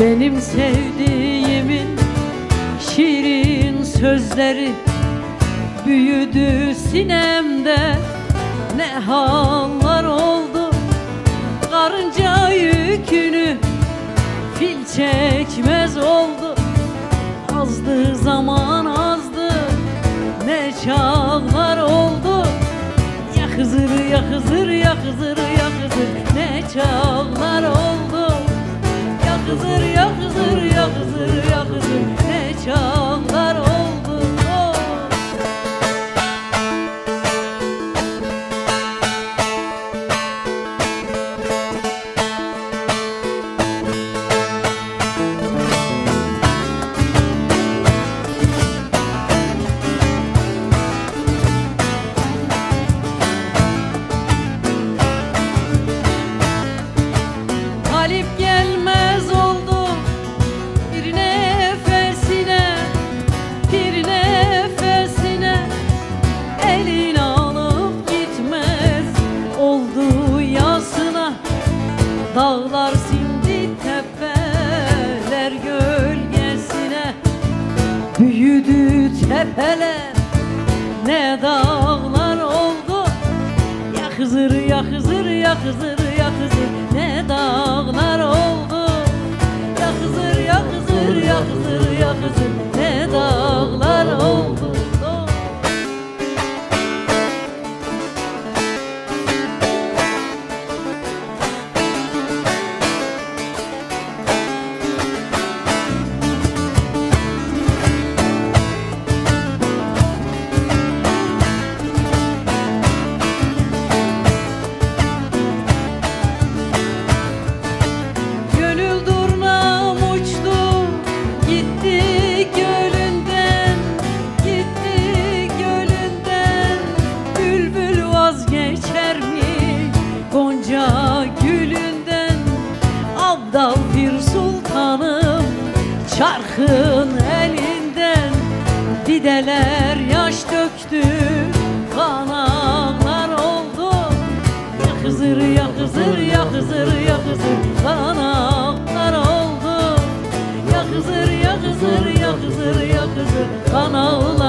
Benim sevdiğimin şirin sözleri Büyüdü sinemde. Ne hallar oldu? Karınca yükünü fil çekmez oldu. Azdı zaman azdı. Ne çağlar oldu? Ya Hızır ya Hızır ya Hızır ya Hızır ne çağlar tepeler ne dağlar oldu? Ya Hızır ya Hızır ya Hızır ya Hızır gölünden gitti gölünden. Bülbül vazgeçer mi Gonca gülünden? Abdal bir sultanım çarkın elinden. Dideler yaş döktü kanarlar oldu. Ya Hızır ya Hızır ya Hızır ya Hızır kanaklar oldu